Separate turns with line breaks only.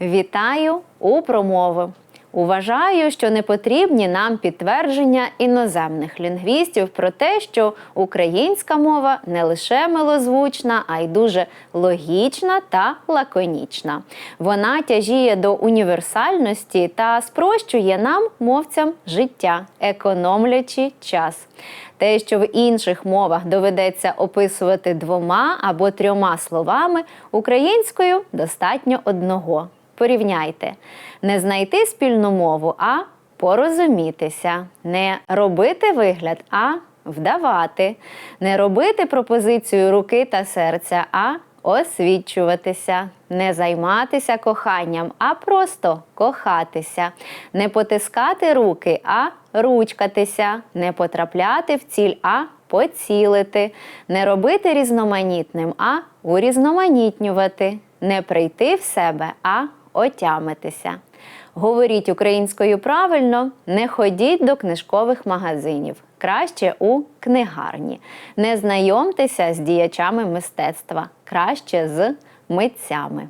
Вітаю у промови. Уважаю, що не потрібні нам підтвердження іноземних лінгвістів про те, що українська мова не лише милозвучна, а й дуже логічна та лаконічна. Вона тяжіє до універсальності та спрощує нам, мовцям, життя, економлячи час. Те, що в інших мовах доведеться описувати двома або трьома словами, українською достатньо одного. Порівняйте. Не знайти спільну мову, а порозумітися, не робити вигляд, а вдавати, не робити пропозицію руки та серця, а освічуватися, не займатися коханням, а просто кохатися, не потискати руки, а ручкатися, не потрапляти в ціль, а поцілити, не робити різноманітним, а урізноманітнювати, не прийти в себе, а отямитися. Говоріть українською правильно, не ходіть до книжкових магазинів, краще у книгарні. Не знайомтеся з діячами мистецтва, краще з митцями.